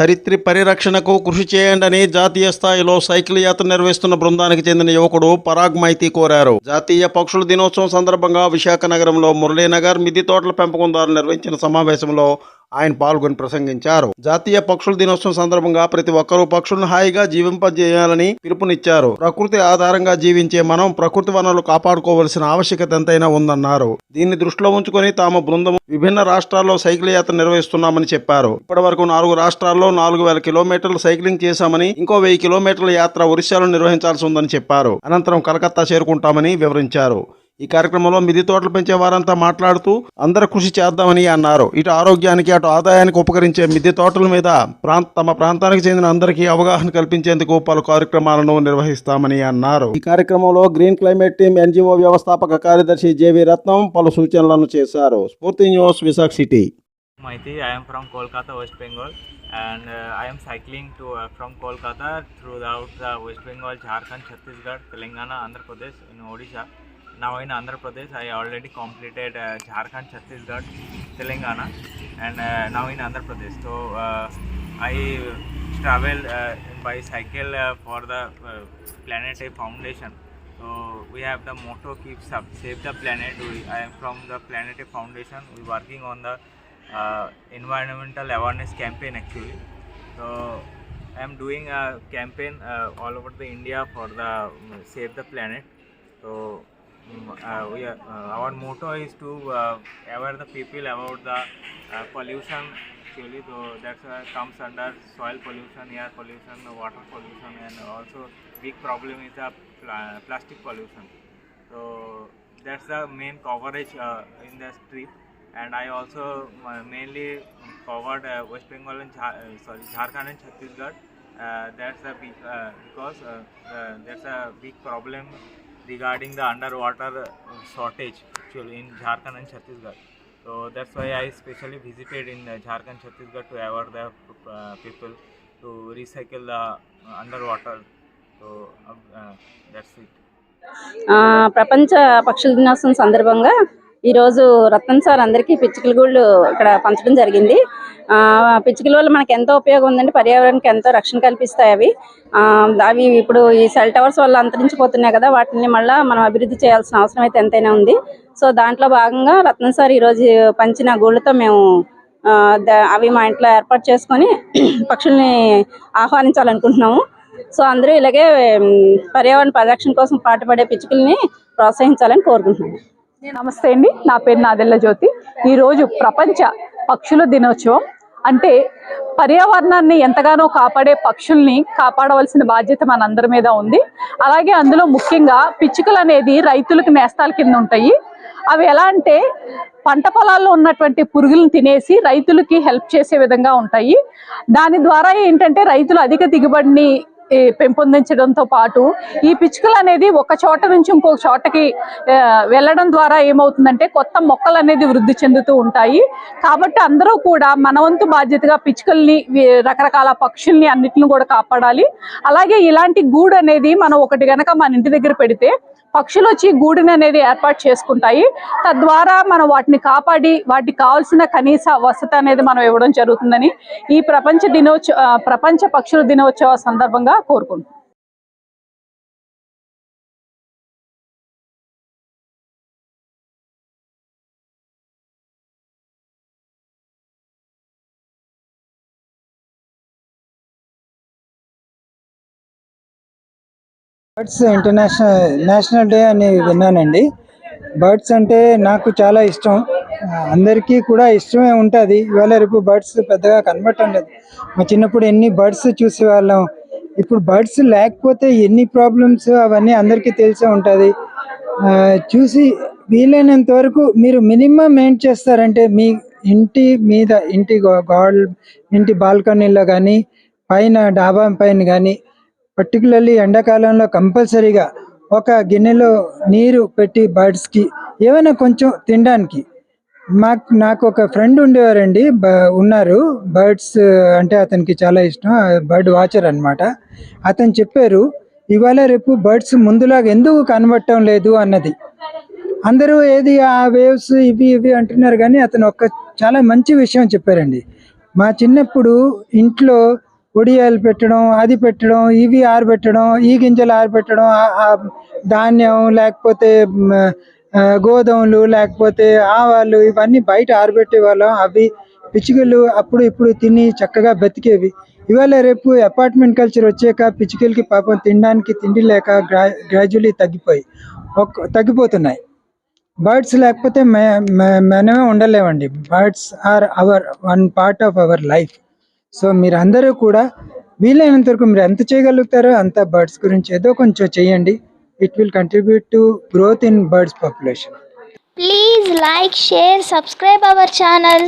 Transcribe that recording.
ధరిత్రి పరిరక్షణకు కృషి చేయండి జాతీయ స్థాయిలో సైకిల్ యాత్ర నిర్వహిస్తున్న బృందానికి చెందిన యువకుడు పరాగ్ మైతి కోరారు. జాతీయ పక్షుల దినోత్సవం సందర్భంగా విశాఖ నగరంలో మురళీనగర్ మిద్ది తోటల పెంపకందారులు నిర్వహించిన సమావేశంలో ఆయన పాల్గొని ప్రసంగించారు. జాతీయ పక్షుల దినోత్సవం సందర్భంగా ప్రతి ఒక్కరూ పక్షులను హాయిగా జీవింపజేయాలని పిలుపునిచ్చారు. ప్రకృతి ఆధారంగా జీవించే మనం ప్రకృతి వనరులు కాపాడుకోవలసిన ఆవశ్యకత ఎంతైనా ఉందన్నారు. దీన్ని దృష్టిలో ఉంచుకొని తాము బృందం విభిన్న రాష్ట్రాల్లో సైకిల్ యాత్ర నిర్వహిస్తున్నామని చెప్పారు. ఇప్పటి వరకు నాలుగు రాష్ట్రాల్లో నాలుగు వేల కిలోమీటర్లు సైక్లింగ్ చేశామని ఇంకో వెయ్యి కిలోమీటర్ల యాత్ర ఒరిస్సాలో నిర్వహించాల్సి ఉందని చెప్పారు. అనంతరం కలకత్తా చేరుకుంటామని వివరించారు. ఈ కార్యక్రమంలో మిది తోటలు పెంచే వారంతా మాట్లాడుతూ అందరూ కృషి చేద్దామని అన్నారు. ఇటు ఆరోగ్యానికి అటు ఆదాయానికి ఉపకరించే మిద్దె తోటల మీద ప్రాంత తమ ప్రాంతానికి చెందిన అందరికీ అవగాహన కల్పించేందుకు పలు కార్యక్రమాలను నిర్వహిస్తామని అన్నారు. ఈ కార్యక్రమంలో గ్రీన్ క్లైమేట్ టీమ్ ఎన్జిఓ వ్యవస్థాపక కార్యదర్శి జేవి రత్నం పలు సూచనలను చేశారు. Spoorthi news Visakha city. Maiti, I am from Kolkata, West Bengal, and uh, I am cycling to uh, from Kolkata throughout the West Bengal, Jharkhand, Chhattisgarh, Telangana, Andhra Pradesh, in Odisha. Now in Andhra Pradesh, I already completed uh, Jharkhand, Chhattisgarh, Telangana, and uh, now in Andhra Pradesh. So uh, I travel uh, by cycle uh, for the uh, Planet Foundation. So we have the motto keep up, save the planet. We, I am from the Planet Foundation. We working on the uh, environmental awareness campaign actually. So I am doing a campaign uh, all over the India for the um, save the planet. So are, uh, our motto is to uh, aware the people about the uh, pollution. Actually, so that uh, comes under soil pollution, air pollution, water pollution, and also big problem is the pla- plastic pollution. So that's the main coverage uh, in the trip. And I also uh, mainly covered uh, West Bengal and uh, sorry Jharkhand and Chhattisgarh. Uh, that's a big uh, because uh, uh, there's a big problem regarding the underwater uh, shortage actually in Jharkhand and Chhattisgarh. So that's why I specially visited in uh, Jharkhand, Chhattisgarh to aware the uh, people to recycle the uh, underwater. So uh, uh, that's it. ఆ, ప్రపంచ పక్షుల దినోత్సవం సందర్భంగా ఈరోజు Ratan sir అందరికీ పిచ్చుకల గూళ్ళు ఇక్కడ పంచడం జరిగింది. ఆ, పిచ్చుకల వల్ల మనకి ఎంతో ఉపయోగం ఉందండి. పర్యావరణానికి ఎంతో రక్షణ కల్పిస్తాయి అవి. ఆ, అవి ఇప్పుడు ఈ సెల్ టవర్స్ వల్ల అంతరించిపోతున్నాయి కదా వాటిని మళ్ళీ మనం అభివృద్ధి చేయాల్సిన అవసరం అయితే ఎంతైనా ఉంది. సో దాంట్లో భాగంగా రత్నం సార్ ఈరోజు పంచిన గూళ్ళతో మేము ఆ, అవి మా ఇంట్లో ఏర్పాటు చేసుకొని పక్షుల్ని ఆహ్వానించాలనుకుంటున్నాము. సో అందరూ ఇలాగే పర్యావరణ పరిరక్షణ కోసం పాటుపడే పిచ్చుకల్ని ప్రోత్సహించాలని కోరుకుంటున్నాను నమస్తే అండి. నా పేరు నాదెల్ల జ్యోతి. ఈరోజు ప్రపంచ పక్షుల దినోత్సవం. అంటే పర్యావరణాన్ని ఎంతగానో కాపాడే పక్షుల్ని కాపాడవలసిన బాధ్యత మనందరి మీద ఉంది. అలాగే అందులో ముఖ్యంగా పిచ్చుకలు అనేది రైతులకు నేస్తాల కింద ఉంటాయి. అవి ఎలా అంటే పంట పొలాల్లో ఉన్నటువంటి పురుగులను తినేసి రైతులకి హెల్ప్ చేసే విధంగా ఉంటాయి. దాని ద్వారా ఏంటంటే రైతులు అధిక దిగుబడిని పెంపొందించడంతో పాటు ఈ పిచ్చుకలు అనేది ఒక చోట నుంచి ఇంకొక చోటకి వెళ్ళడం ద్వారా ఏమవుతుందంటే కొత్త మొక్కలు అనేది వృద్ధి చెందుతూ ఉంటాయి. కాబట్టి అందరూ కూడా మన వంతు బాధ్యతగా పిచ్చుకల్ని రకరకాల పక్షుల్ని అన్నిటిని కూడా కాపాడాలి. అలాగే ఇలాంటి గూడు అనేది మనం ఒకటి గనక మన ఇంటి దగ్గర పెడితే పక్షులు వచ్చి గూడిని అనేది ఏర్పాటు చేసుకుంటాయి. తద్వారా మనం వాటిని కాపాడి వాటికి కావాల్సిన కనీస వసతి అనేది మనం ఇవ్వడం జరుగుతుందని ఈ ప్రపంచ దినోత్సవ ప్రపంచ పక్షుల దినోత్సవ సందర్భంగా కోరుకుంటున్నాం. బర్డ్స్ ఇంటర్నేషనల్ నేషనల్ డే అని విన్నానండి. బర్డ్స్ అంటే నాకు చాలా ఇష్టం. అందరికీ కూడా ఇష్టమే ఉంటుంది. ఇవాళ రేపు బర్డ్స్ పెద్దగా కనబడటం లేదు. మా చిన్నప్పుడు ఎన్ని బర్డ్స్ చూసేవాళ్ళం. ఇప్పుడు బర్డ్స్ లేకపోతే ఎన్ని ప్రాబ్లమ్స్ అవన్నీ అందరికీ తెలిసే ఉంటుంది. చూసి వీలైనంత వరకు మీరు మినిమం ఏం చేస్తారంటే మీ ఇంటి మీద ఇంటి గాడ్ ఇంటి బాల్కనీలో కానీ పైన డాబా పైన కానీ పర్టికులర్లీ ఎండాకాలంలో కంపల్సరీగా ఒక గిన్నెలో నీరు పెట్టి బర్డ్స్కి ఏమైనా కొంచెం తినడానికి. మాకు నాకు ఒక ఫ్రెండ్ ఉండేవారండి బ- ఉన్నారు. బర్డ్స్ అంటే అతనికి చాలా ఇష్టం బర్డ్ వాచర్ అన్నమాట. అతను చెప్పారు ఇవాళ రేపు బర్డ్స్ ముందులాగా ఎందుకు కనబడటం లేదు? అన్నది. అందరూ ఏది ఆ వేవ్స్ ఇవి ఇవి అంటున్నారు కానీ అతను ఒక చాలా మంచి విషయం చెప్పారండి. మా చిన్నప్పుడు ఇంట్లో ఒడియాలు పెట్టడం అది పెట్టడం ఇవి ఆరబెట్టడం ఈ గింజలు ఆరబెట్టడం ధాన్యం లేకపోతే గోధుమలు లేకపోతే ఆవాలు ఇవన్నీ బయట ఆరబెట్టే వాళ్ళం. అవి పిచ్చుకలు అప్పుడు ఇప్పుడు తిని చక్కగా బతికేవి. ఇవాళ రేపు అపార్ట్మెంట్ కల్చర్ వచ్చాక పిచ్చుకలకి పాపం తినడానికి తిండి లేక గ్రా తగ్గిపోయి ఒక్క తగ్గిపోతున్నాయి. బర్డ్స్ లేకపోతే మే మే- మనమే ఉండలేమండి. Birds are our one part of our life. So మీరు అందరూ కూడా వీలైనంత వరకు మీరు ఎంత చేయగలుగుతారో అంత బర్డ్స్ గురించి ఏదో కొంచెం చేయండి. It will contribute to growth in birds population please like share subscribe our channel